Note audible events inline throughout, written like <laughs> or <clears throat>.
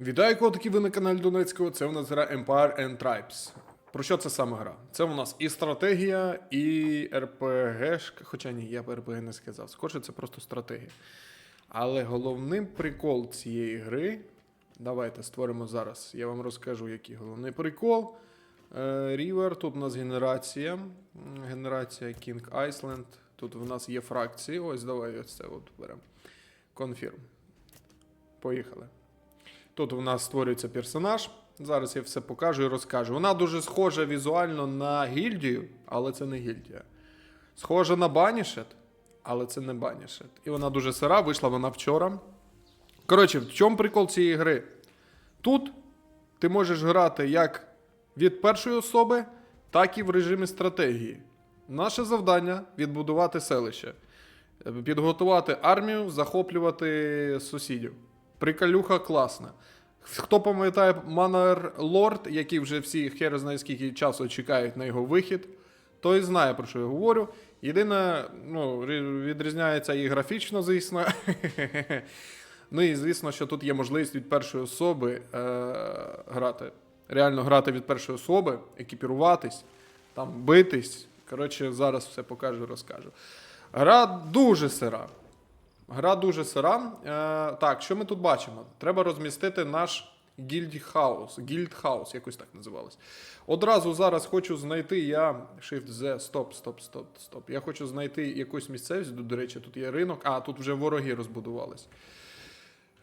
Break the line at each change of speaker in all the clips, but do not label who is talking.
Вітаю, котики, ви на каналі Донецького. Це у нас гра Empire and Tribes. Про що це саме гра? Це у нас і стратегія, і РПГ. Хоча ні, я б РПГ не сказав. Скорше, це просто стратегія. Але головним прикол цієї гри. Давайте створимо зараз. Я вам розкажу, який головний прикол. Рівер, тут у нас генерація. Генерація King Iceland. Тут у нас є фракції. Ось давай ось це от беремо. Confirm. Поїхали. Тут у нас створюється персонаж. Зараз я все покажу і розкажу. Вона дуже схожа візуально на гільдію, але це не гільдія. Схожа на Банішет, але це не Банішет. І вона дуже сира, вийшла вона вчора. Коротше, в чому прикол цієї гри? Тут ти можеш грати як від першої особи, так і в режимі стратегії. Наше завдання відбудувати селище, підготувати армію, захоплювати сусідів. Приколюха класна. Хто пам'ятає Манер Лорд, який вже всі хер знає скільки часу чекають на його вихід, той знає, про що я говорю. Єдине, ну, відрізняється і графічно, звісно. <laughs> ну і звісно, що тут є можливість від першої особи е- грати. Реально грати від першої особи, екіпіруватись, там битись. Коротше, зараз все покажу, розкажу. Гра дуже сира. Гра дуже сира. Е, так, що ми тут бачимо? Треба розмістити наш гільдхаус. Гільдхаус, якось так називалось. Одразу зараз хочу знайти я. Shift Z, стоп, стоп, стоп, стоп. Я хочу знайти якусь місцевість. До речі, тут є ринок. А, тут вже вороги розбудувались.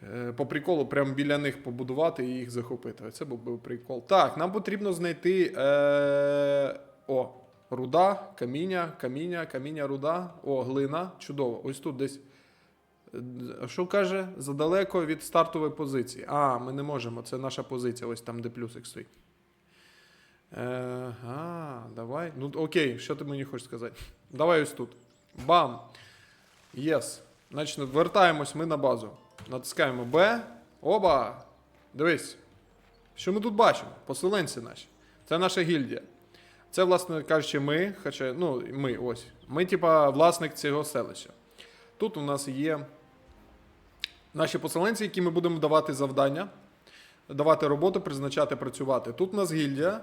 Е, По приколу, прямо біля них побудувати і їх захопити. Це був би прикол. Так, нам потрібно знайти. Е... О, руда, каміння, каміння, каміння, руда. О, глина. Чудово. Ось тут десь. Е, Що каже? Задалеко від стартової позиції. А, ми не можемо. Це наша позиція, ось там, де плюсик стоїть. Ага, давай. Ну, окей, що ти мені хочеш сказати? Давай ось тут. Бам! Єс. Значить, вертаємось ми на базу. Натискаємо Б. Оба! Дивись. Що ми тут бачимо? Поселенці наші. Це наша гільдія. Це, власне кажучи, ми, хоча, ну, ми ось. Ми, типа, власник цього селища. Тут у нас є наші поселенці, які ми будемо давати завдання, давати роботу, призначати, працювати. Тут у нас гільдія,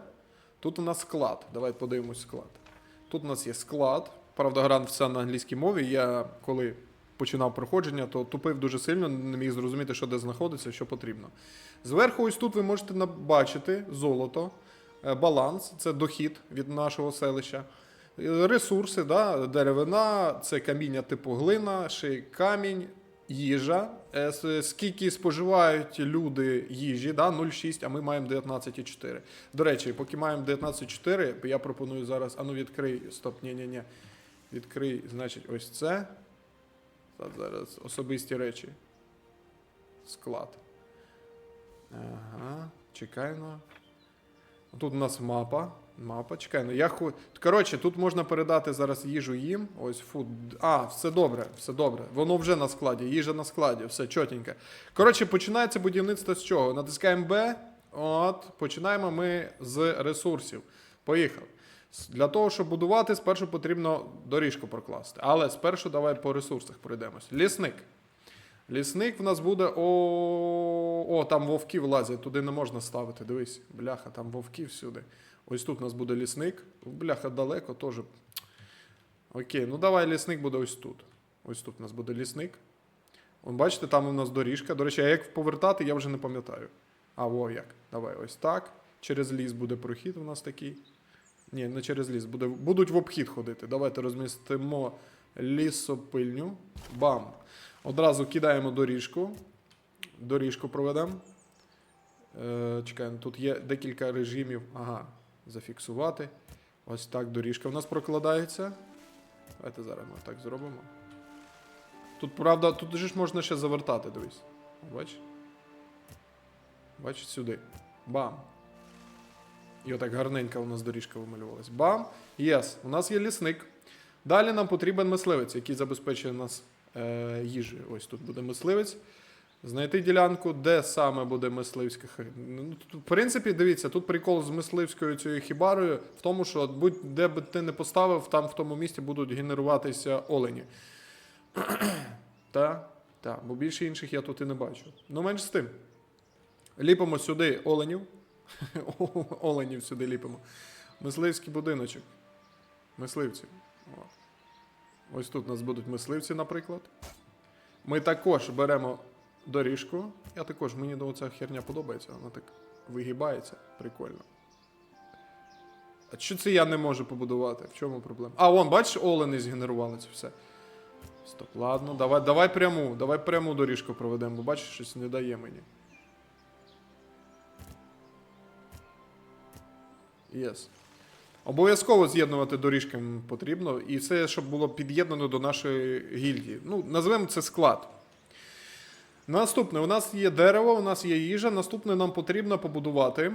тут у нас склад. Давай подивимось склад. Тут у нас є склад. Правда, гра все на англійській мові. Я коли починав проходження, то тупив дуже сильно, не міг зрозуміти, що де знаходиться, що потрібно. Зверху, ось тут ви можете бачити золото, е, баланс, це дохід від нашого селища. Ресурси, да, деревина, це каміння типу глина, ще камінь, їжа. Е, Скільки споживають люди їжі, да, 0,6, а ми маємо 19,4. До речі, поки маємо 19,4, я пропоную зараз. Ану, відкрий. Стоп, ні, ні, ні. Відкрий, значить, ось це. Зараз особисті речі. Склад. Ага, чекаємо. Тут у нас мапа. Мапа, чекай, ну я ху... Коротше, тут можна передати зараз їжу їм. Ось фуд. А, все добре, все добре. Воно вже на складі, їжа на складі, все чотенько. Коротше, починається будівництво з чого? Натискаємо Б. От, починаємо ми з ресурсів. Поїхав. Для того, щоб будувати, спершу потрібно доріжку прокласти. Але спершу давай по ресурсах пройдемось. Лісник. Лісник в нас буде. О, о, там вовки влазять, туди не можна ставити. Дивись, бляха, там вовки всюди. Ось тут у нас буде лісник. Бляха далеко теж. Окей, ну давай лісник буде ось тут. Ось тут у нас буде лісник. Вон, бачите, там у нас доріжка. До речі, а як повертати, я вже не пам'ятаю. А, во як. Давай ось так. Через ліс буде прохід у нас такий. Ні, не через ліс. Буде, будуть в обхід ходити. Давайте розмістимо лісопильню. Бам. Одразу кидаємо доріжку. Доріжку проведемо. Е, чекаємо, тут є декілька режимів. Ага, зафіксувати. Ось так доріжка в нас прокладається. Давайте зараз ми так зробимо. Тут, правда, тут же ж можна ще завертати, дивись. Бач? Бач сюди. Бам. І отак гарненько у нас доріжка вималювалась. Бам! Єс, у нас є лісник. Далі нам потрібен мисливець, який забезпечує нас е, їжею. Ось тут буде мисливець. Знайти ділянку, де саме буде мисливська Ну, в принципі, дивіться, тут прикол з мисливською цією хібарою в тому, що будь-де би ти не поставив, там в тому місці будуть генеруватися олені. <clears throat> Та? Так, бо більше інших я тут і не бачу. Ну, менш з тим. Ліпимо сюди оленів. <laughs> Оленів сюди ліпимо. Мисливський будиночок. Мисливці. Ось тут у нас будуть мисливці, наприклад. Ми також беремо доріжку. Я також, мені до ця херня подобається, вона так вигибається. Прикольно. А що це я не можу побудувати? В чому проблема? А, вон, бачиш, олени згенерували це все. Стоп, ладно, давай, давай пряму, давай пряму доріжку проведемо, бо бачиш, щось не дає мені. Єс. Обов'язково з'єднувати доріжками потрібно, і це, щоб було під'єднано до нашої гільдії. Ну, назвемо це склад. Наступне, у нас є дерево, у нас є їжа. Наступне нам потрібно побудувати.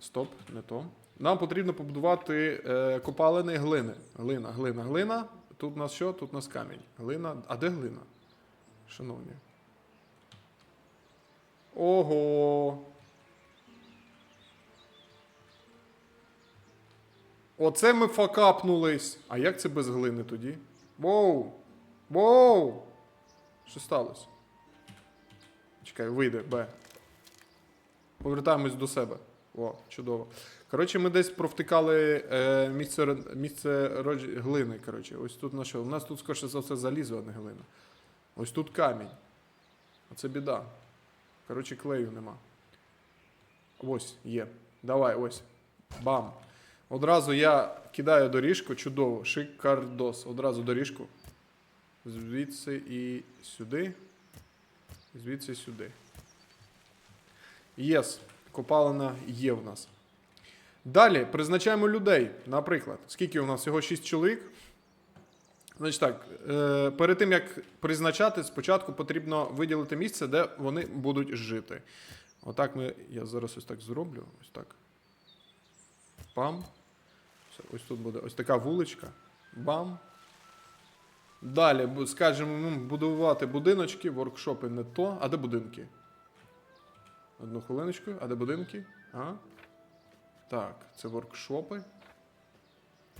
Стоп, не то. Нам потрібно побудувати е, копалини глини. Глина, глина, глина. Тут у нас що? Тут у нас камінь. Глина. А де глина? Шановні. Ого. Оце ми факапнулись. А як це без глини тоді? Воу! Воу! Що сталося? Чекай, вийде, Б. Повертаємось до себе. О, чудово. Коротше, ми десь провтикали е, місце, місце родж- глини. Коротше. Ось тут на що? У нас тут, скоріше за все, залізо, а не глина. Ось тут камінь. Оце біда. Коротше, клею нема. Ось, є. Давай, ось. Бам. Одразу я кидаю доріжку, чудово, шикардос. Одразу доріжку. Звідси і сюди. Звідси сюди. Єс. Копалина є в нас. Далі призначаємо людей. Наприклад, скільки у нас всього 6 чоловік. Значить так, е, перед тим як призначати, спочатку потрібно виділити місце, де вони будуть жити. Отак ми. Я зараз ось так зроблю. Ось так. Пам. Ось тут буде ось така вуличка. Бам. Далі, скажемо, ну, будувати будиночки, воркшопи не то. А де будинки? Одну хвилиночку. А де будинки? А? Так, це воркшопи.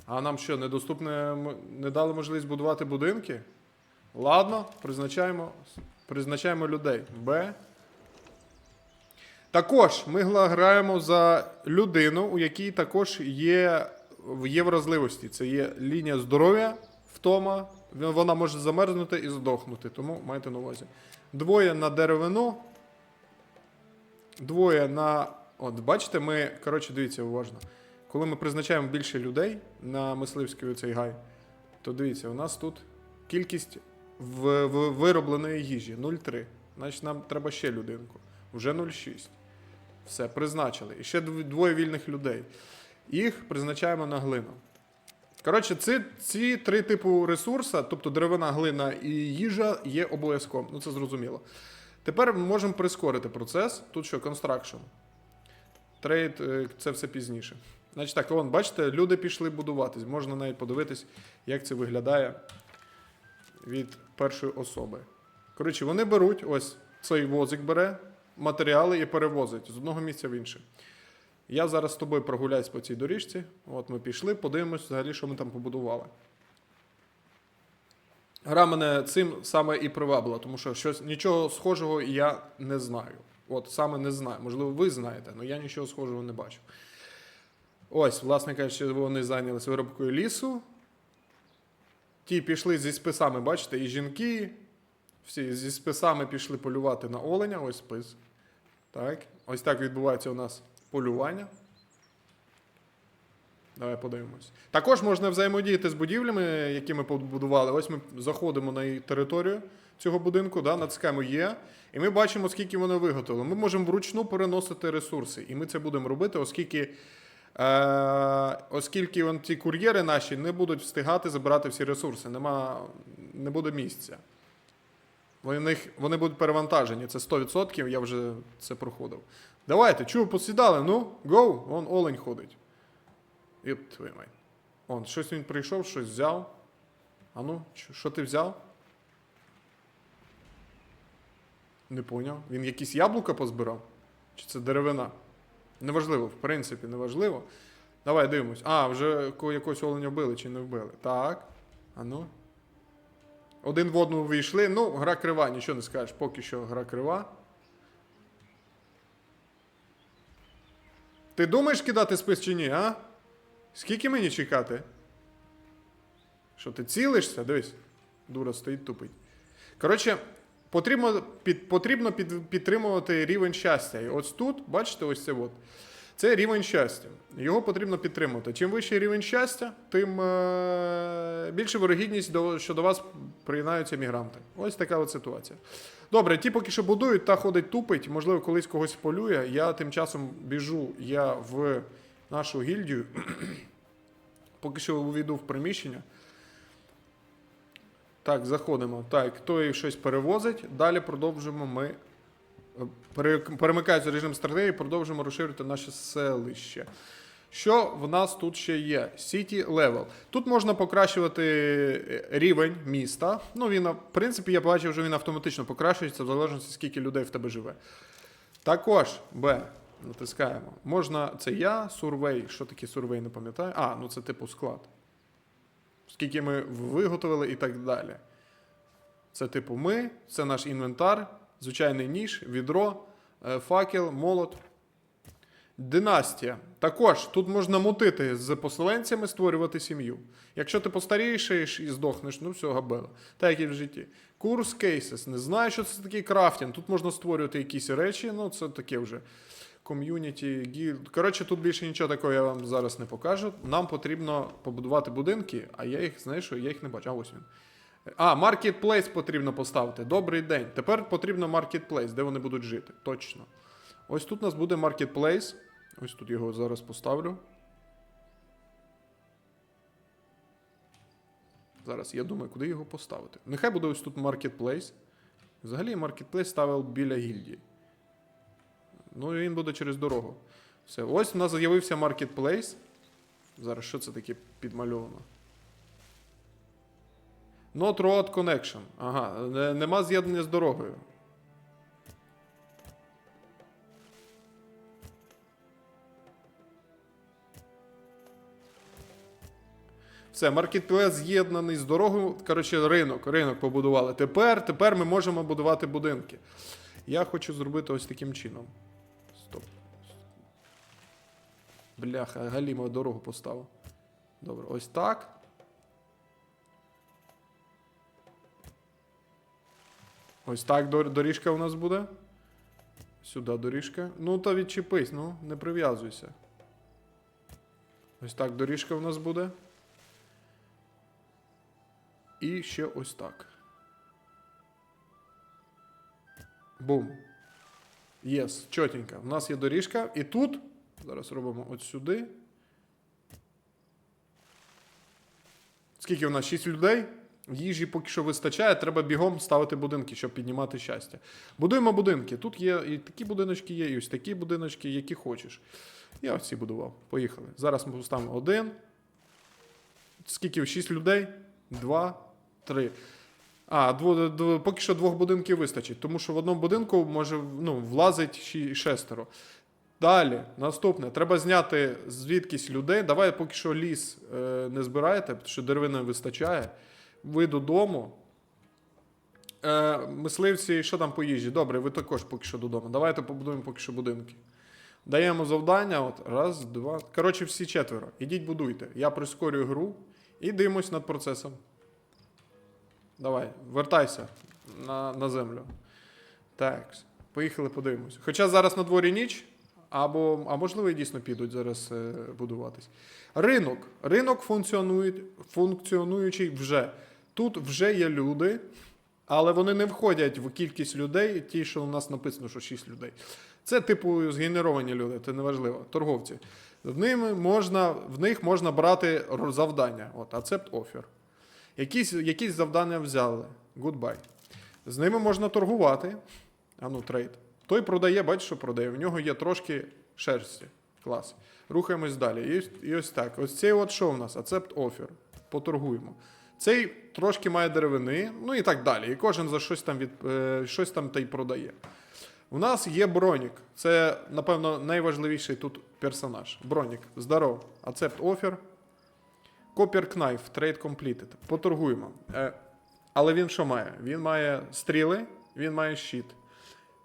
А нам що, недоступне, не дали можливість будувати будинки? Ладно, призначаємо, призначаємо людей. Б. Також ми граємо за людину, у якій також є, є вразливості. Це є лінія здоров'я, втома. Вона може замерзнути і здохнути, тому майте на увазі. Двоє на деревину. Двоє на. От, бачите, ми. Коротше, дивіться уважно. Коли ми призначаємо більше людей на мисливський цей гай, то дивіться, у нас тут кількість в, в виробленої їжі 0,3. Значить, нам треба ще людинку. Вже 0,6. Все, призначили. І ще двоє вільних людей. Їх призначаємо на глину. Коротше, ці, ці три типу ресурса, тобто деревина, глина і їжа, є обов'язковим. Ну, це зрозуміло. Тепер ми можемо прискорити процес. Тут що, construction. Трейд е, це все пізніше. Значить так, вон, бачите, люди пішли будуватись. Можна навіть подивитись, як це виглядає від першої особи. Коротше, вони беруть ось цей возик бере матеріали і перевозить з одного місця в інше. Я зараз з тобою прогуляюсь по цій доріжці. От ми пішли, подивимось взагалі, що ми там побудували. Гра мене цим саме і привабила, тому що щось, нічого схожого я не знаю. От саме не знаю. Можливо, ви знаєте, але я нічого схожого не бачу. Ось, власне кажучи, вони зайнялися виробкою лісу. Ті пішли зі списами, бачите, і жінки. Всі зі списами пішли полювати на оленя. Ось спис. Так. Ось так відбувається у нас полювання. Давай подивимось. Також можна взаємодіяти з будівлями, які ми побудували. Ось ми заходимо на територію цього будинку, да, натискаємо Є, і ми бачимо, скільки вони виготовили. Ми можемо вручну переносити ресурси. І ми це будемо робити, оскільки, е, оскільки вон ті кур'єри наші не будуть встигати забирати всі ресурси. Нема, не буде місця. Вони, вони будуть перевантажені. Це 100%, я вже це проходив. Давайте, чого посідали? Ну, гоу, вон олень ходить. І твою мать. Он, щось він прийшов, щось взяв. А ну, що, ти взяв? Не поняв. Він якісь яблука позбирав? Чи це деревина? Неважливо, в принципі, неважливо. Давай дивимось. А, вже ко- якогось оленя вбили чи не вбили. Так. А ну. Один в одну вийшли. Ну, гра крива, нічого не скажеш. Поки що гра крива. Ти думаєш кидати спис чи ні, а? Скільки мені чекати? Що ти цілишся? Дивись. Дура стоїть тупить. Коротше, потрібно, під, потрібно під, підтримувати рівень щастя. І ось тут, бачите, ось це от. Це рівень щастя. Його потрібно підтримувати. Чим вищий рівень щастя, тим е- більше вирогідність, що до вас приєднаються мігранти. Ось така от ситуація. Добре, ті поки що будують, та ходить тупить, можливо, колись когось полює. Я тим часом біжу я в нашу гільдію. <clears throat> поки що увійду в приміщення. Так, заходимо. Так, хто і щось перевозить. Далі продовжимо ми. Пере- Перемикається режим стратегії, продовжимо розширити наше селище. Що в нас тут ще є? City Level. Тут можна покращувати е, рівень міста. Ну, він, в принципі, я бачив, що він автоматично покращується в залежності, скільки людей в тебе живе. Також Б. Натискаємо. Можна. Це я, сурвей. Що таке сурвей, не пам'ятаю. А, ну це типу склад. Скільки ми виготовили і так далі. Це типу ми, це наш інвентар, звичайний ніж, відро, е, факел, молот. Династія. Також тут можна мутити з поселенцями, створювати сім'ю. Якщо ти постарішаєш і здохнеш, ну все, габела. Так як і в житті. Курс кейсес. Не знаю, що це такий крафтінг. Тут можна створювати якісь речі, ну це таке вже. Ком'юніті, гілд. Коротше, тут більше нічого такого я вам зараз не покажу. Нам потрібно побудувати будинки, а я їх, знаєш, я їх не бачу. А ось він. А, маркетплейс потрібно поставити. Добрий день. Тепер потрібно маркетплейс, де вони будуть жити. Точно. Ось тут у нас буде маркетплейс. Ось тут його зараз поставлю. Зараз я думаю, куди його поставити. Нехай буде ось тут маркетплейс. Взагалі маркетплейс ставив біля гільдії. Ну і він буде через дорогу. Все. Ось у нас з'явився маркетплейс. Зараз що це таке підмальовано? Not road connection. Ага, нема з'єднання з дорогою. Все, маркетплейс з'єднаний з дорогою. Коротше, ринок, ринок побудували. Тепер, тепер ми можемо будувати будинки. Я хочу зробити ось таким чином. Стоп. Бляха, галімо дорогу поставив. Добре, ось так. Ось так доріжка у нас буде. Сюди доріжка. Ну, та відчепись, ну, не прив'язуйся. Ось так доріжка у нас буде. І ще ось так. Бум. Єс, чотенько. У нас є доріжка. І тут. Зараз робимо от сюди. Скільки у нас? 6 людей? Їжі поки що вистачає, треба бігом ставити будинки, щоб піднімати щастя. Будуємо будинки. Тут є і такі будиночки є, і ось такі будиночки, які хочеш. Я ось ці будував. Поїхали. Зараз ми поставимо один. Скільки? 6 людей? Два, три. А, дво, дво- поки що двох будинків вистачить, тому що в одному будинку може ну, влазить шестеро. Далі, наступне, треба зняти звідкись людей. Давай поки що ліс е, не збираєте, тому що деревини вистачає. Ви додому. Е, мисливці, що там по їжі? Добре, ви також поки що додому. Давайте побудуємо поки що будинки. Даємо завдання. От, раз, два. Коротше, всі четверо. Ідіть будуйте. Я прискорюю гру і дивимось над процесом. Давай, вертайся на, на землю. Так, поїхали подивимось. Хоча зараз на дворі ніч, або, а можливо, і дійсно підуть зараз е, будуватись. Ринок. Ринок функціонує, функціонуючий вже. Тут вже є люди, але вони не входять в кількість людей, ті, що у нас написано, що 6 людей. Це, типу, згенеровані люди, це неважливо. Торговці. В, ними можна, в них можна брати завдання. От, accept offer. Якісь, якісь завдання взяли. Goodbye. З ними можна торгувати. А ну, трейд. Той продає, бачиш, що продає. В нього є трошки шерсті. Клас. Рухаємось далі. І, і ось так. Ось цей от що в нас? Accept offer. Поторгуємо. Цей трошки має деревини, ну і так далі. І кожен за щось там від е, щось там та й продає. У нас є Бронік. Це, напевно, найважливіший тут персонаж. Бронік. Здоров. Accept offer. Copper Knife, Trade Completed. Поторгуємо. Е, але він що має? Він має стріли, він має щит.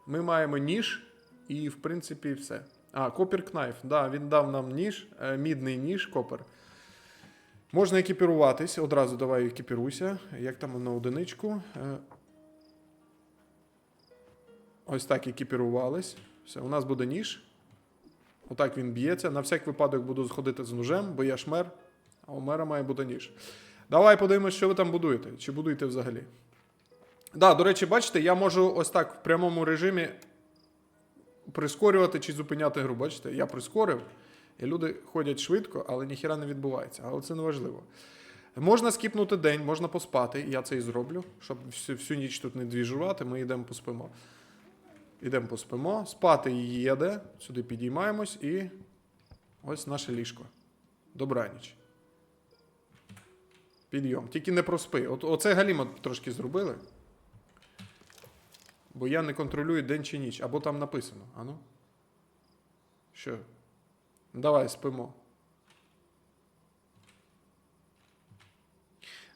Ми маємо ніж, і, в принципі, все. А, Copper Knife. Да, він дав нам ніж, е, мідний ніж, копер. Можна екіпіруватись. Одразу давай екіпіруйся. Як там на одиничку? Е, Ось так екіпірувались. Все, у нас буде ніж. Отак він б'ється. На всяк випадок буду сходити з ножем, бо я ж мер, а у мера має бути ніж. Давай подивимось, що ви там будуєте. Чи будуєте взагалі? Да, до речі, бачите, я можу ось так в прямому режимі прискорювати чи зупиняти гру. Бачите, я прискорив, і люди ходять швидко, але ніхіра не відбувається. Але це не важливо. Можна скіпнути день, можна поспати. Я це і зроблю, щоб всю, всю ніч тут не двіжувати, ми йдемо поспимо. Йдемо поспимо. Спати їде. Сюди підіймаємось і ось наше ліжко. Добраніч. Підйом. Тільки не проспи. От, оце галімо трошки зробили. Бо я не контролюю день чи ніч. Або там написано. Ану. Що? Давай спимо.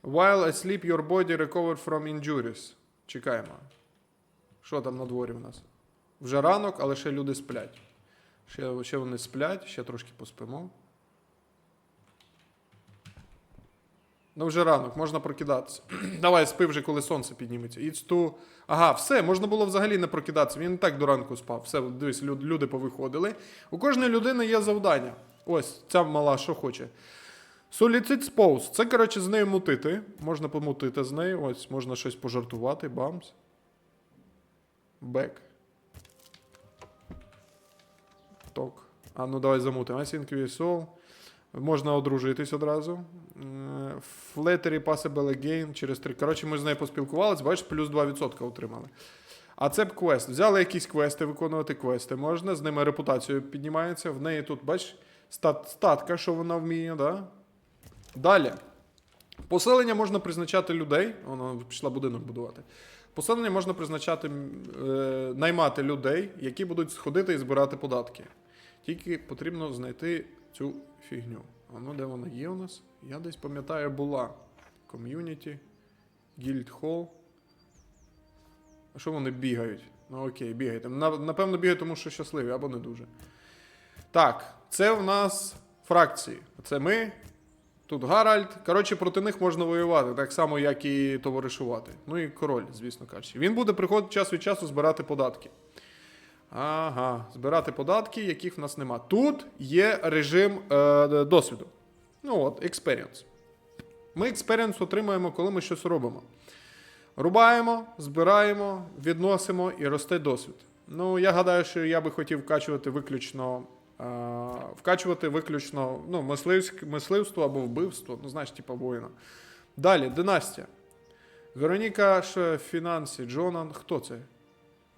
While asleep, your body recovered from injuries. Чекаємо. Що там на дворі у нас? Вже ранок, але ще люди сплять. Ще, ще вони сплять, ще трошки поспимо. Ну, вже ранок, можна прокидатися. <clears throat> Давай, спи вже, коли сонце підніметься. It's too... Ага, все, можна було взагалі не прокидатися. Він і так до ранку спав. Все, дивись, люд- люди повиходили. У кожної людини є завдання. Ось, ця мала що хоче. Solicit spouse. Це, коротше, з нею мутити. Можна помутити з нею. Ось, можна щось пожартувати. Бамс. Бек. Ток. А ну давай замутимо. I think we. Можна одружитись одразу. Е, Flattery Possible Again через 3. Коротше, ми з нею поспілкувалися, бачиш, плюс 2% отримали. А це б квест. Взяли якісь квести, виконувати квести можна, з ними репутацію піднімається. В неї тут, бачиш, стат, статка, що вона вміє, да? Далі. Поселення можна призначати людей. Вона пішла будинок будувати. Поселення можна призначати, е, наймати людей, які будуть сходити і збирати податки. Тільки потрібно знайти цю фігню. А ну де вона є у нас? Я десь пам'ятаю, була. Ком'юніті, Guild Hall. А що вони бігають? Ну окей, бігайте. Напевно, бігають, тому що щасливі або не дуже. Так, це в нас фракції. Це ми. Тут Гаральд. Коротше, проти них можна воювати, так само, як і товаришувати. Ну і король, звісно кажучи. Він буде приходити час від часу збирати податки. Ага, збирати податки, яких в нас нема. Тут є режим е, досвіду. Ну от, experience. Ми experience отримуємо, коли ми щось робимо. Рубаємо, збираємо, відносимо і росте досвід. Ну, я гадаю, що я би хотів вкачувати виключно. е, вкачувати виключно ну, мисливство або вбивство, ну, знаєш, типу воїна. Далі, династія. Вероніка. Фінансі, Джонан. Хто це?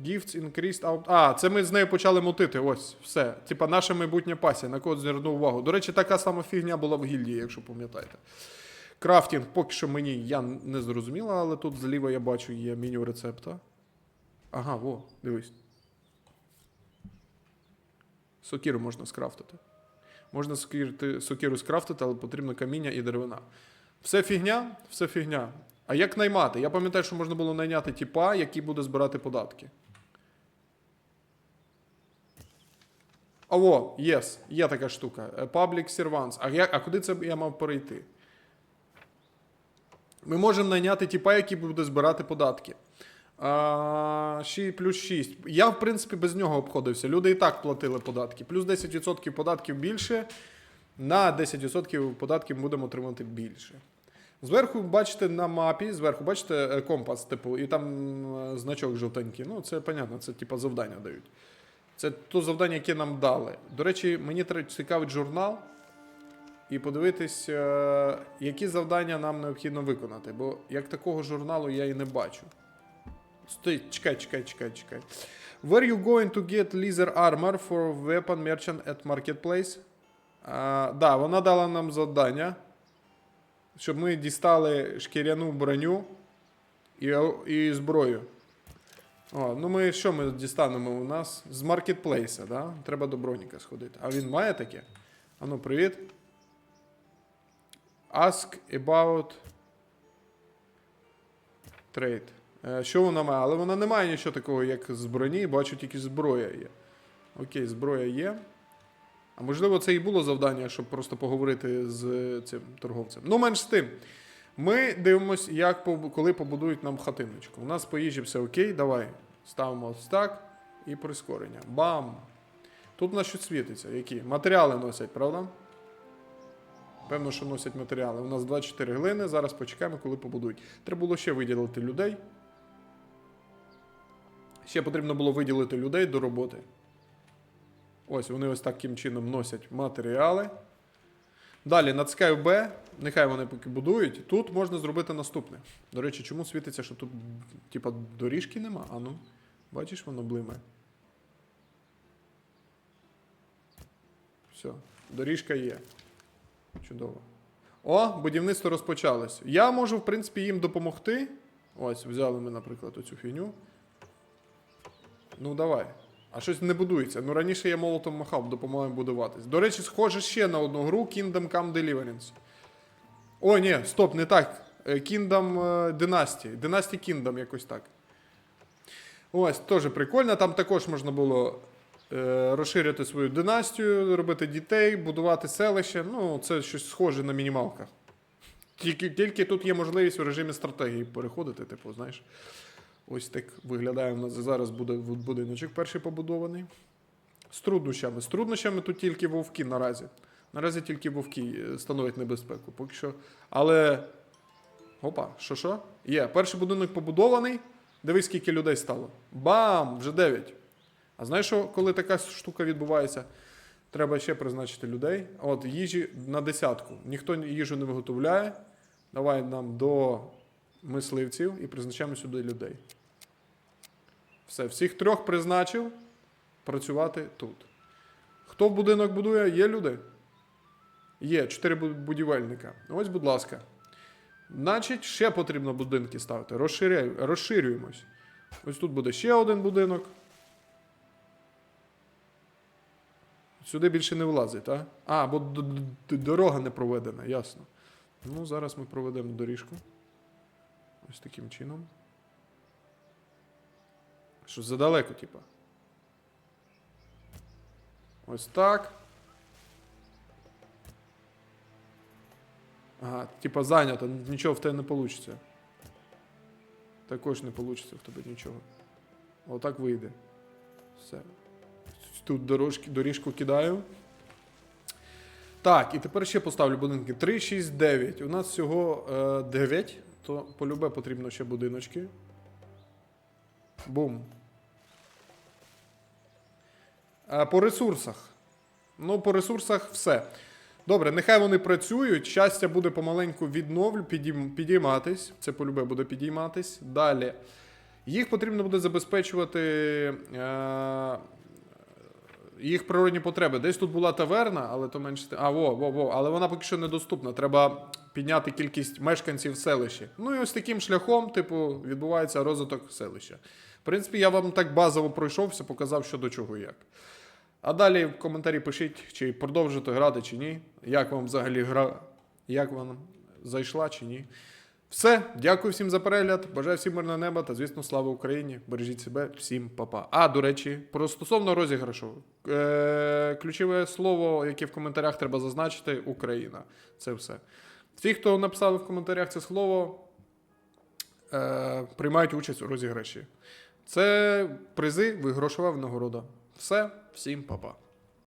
Gifts increased out. А, це ми з нею почали мутити. Ось, все. Типа наша майбутня пасія, на кого звернув увагу. До речі, така сама фігня була в гільдії, якщо пам'ятаєте. Крафтінг поки що мені я не зрозуміла, але тут зліва я бачу є меню рецепта. Ага, во, дивись. Сокіру можна скрафтити. Можна сокірти- сокиру скрафтити, але потрібно каміння і деревина. Все фігня, все фігня. А як наймати? Я пам'ятаю, що можна було найняти тіпа, який буде збирати податки. Ово, єс, є така штука. Е, Public Servants. А, як, а куди це я мав перейти? Ми можемо найняти тіпа, який буде збирати податки. А, ші- плюс 6. Я, в принципі, без нього обходився. Люди і так платили податки. Плюс 10% податків більше. На 10% податків будемо отримати більше. Зверху бачите на мапі, зверху бачите е, компас, типу, і там е, значок жовтенький. Ну, це понятно, це типу завдання дають. Це то завдання, яке нам дали. До речі, мені цікавить журнал і подивитись, е, які завдання нам необхідно виконати. Бо як такого журналу я і не бачу. Стой, чекай, чекай, чекай, чекай. Where you going to get leather armor for weapon merchant at marketplace? А, да, вона дала нам завдання, щоб ми дістали шкіряну броню і, і зброю. О, ну ми що ми дістанемо у нас? З маркетплейса, да? Треба до броніка сходити. А він має таке? А ну, привіт. Ask about trade. Е, Що вона має? Але вона не має нічого такого, як з броні, бачу, тільки зброя є. Окей, зброя є. А можливо, це і було завдання, щоб просто поговорити з цим торговцем. Ну, менш з тим. Ми дивимося, як коли побудують нам хатиночку. У нас по все окей, давай. Ставимо ось так і прискорення. Бам! Тут у нас щось світиться. Які? Матеріали носять, правда? Певно, що носять матеріали. У нас 24 глини. Зараз почекаємо, коли побудують. Треба було ще виділити людей. Ще потрібно було виділити людей до роботи. Ось вони ось таким чином носять матеріали. Далі натискаю Б, нехай вони поки будують. Тут можна зробити наступне. До речі, чому світиться, що тут типа доріжки нема? А ну, бачиш, воно блиме. Все, доріжка є. Чудово. О, будівництво розпочалось. Я можу, в принципі, їм допомогти. Ось, взяли ми, наприклад, оцю фігню. Ну, давай. А щось не будується. Ну раніше я молотом махав, допомагав будуватись. До речі, схоже ще на одну гру Kingdom Come Deliverance. О, ні, стоп, не так. Е, Kingdom е, Dynasty. Dynasty Kingdom якось так. Ось, теж прикольно. Там також можна було е, розширити свою династію, робити дітей, будувати селище. Ну, це щось схоже на мінімалках. Тільки, тільки тут є можливість в режимі стратегії переходити, типу, знаєш. Ось так виглядає у нас зараз буде будиночок перший побудований. З труднощами. З труднощами тут тільки вовки наразі. Наразі тільки вовки е, становлять небезпеку. Поки що. Але. Опа, що що? Є. Перший будинок побудований. Дивись, скільки людей стало. Бам! Вже 9. А знаєш, що, коли така штука відбувається? Треба ще призначити людей. От їжі на десятку. Ніхто їжу не виготовляє. Давай нам до мисливців і призначаємо сюди людей. Все, всіх трьох призначив працювати тут. Хто в будинок будує? Є люди? Є, чотири будівельника. Ось, будь ласка. Значить, ще потрібно будинки ставити. Розширюємось. Ось тут буде ще один будинок. Сюди більше не влазить, так? А, бо дорога не проведена, ясно. Ну, зараз ми проведемо доріжку. Ось таким чином. Що задалеко, типа. Ось так. Ага, типа зайнято, нічого в тебе не вийде. Також не вийде в тебе нічого. Отак вийде. Все. Тут дорожки, доріжку кидаю. Так, і тепер ще поставлю будинки. 3, 6, 9. У нас всього е, 9, то полюбе потрібно ще будиночки. Бум. Е, по ресурсах. Ну, по ресурсах все. Добре, нехай вони працюють. Щастя буде помаленьку відновлю, підійм, підійматись. Це полюбе буде підійматись. Далі. Їх потрібно буде забезпечувати. Е, їх природні потреби. Десь тут була таверна, але то менше. А, во, во, во. Але вона поки що недоступна. Треба підняти кількість мешканців селищі. Ну і ось таким шляхом, типу, відбувається розвиток селища. В принципі, я вам так базово пройшовся, показав, що до чого як. А далі в коментарі пишіть, чи продовжити грати, чи ні. Як вам взагалі гра, як вам зайшла чи ні. Все, дякую всім за перегляд. Бажаю всім мирного неба та, звісно, слава Україні. Бережіть себе, всім па-па. А, до речі, про стосовно розіграшу. Е- ключове слово, яке в коментарях треба зазначити Україна. Це все. Всі, хто написали в коментарях це слово, е- приймають участь у розіграші. Це призи, вигрошова винагорода. Все, всім па-па.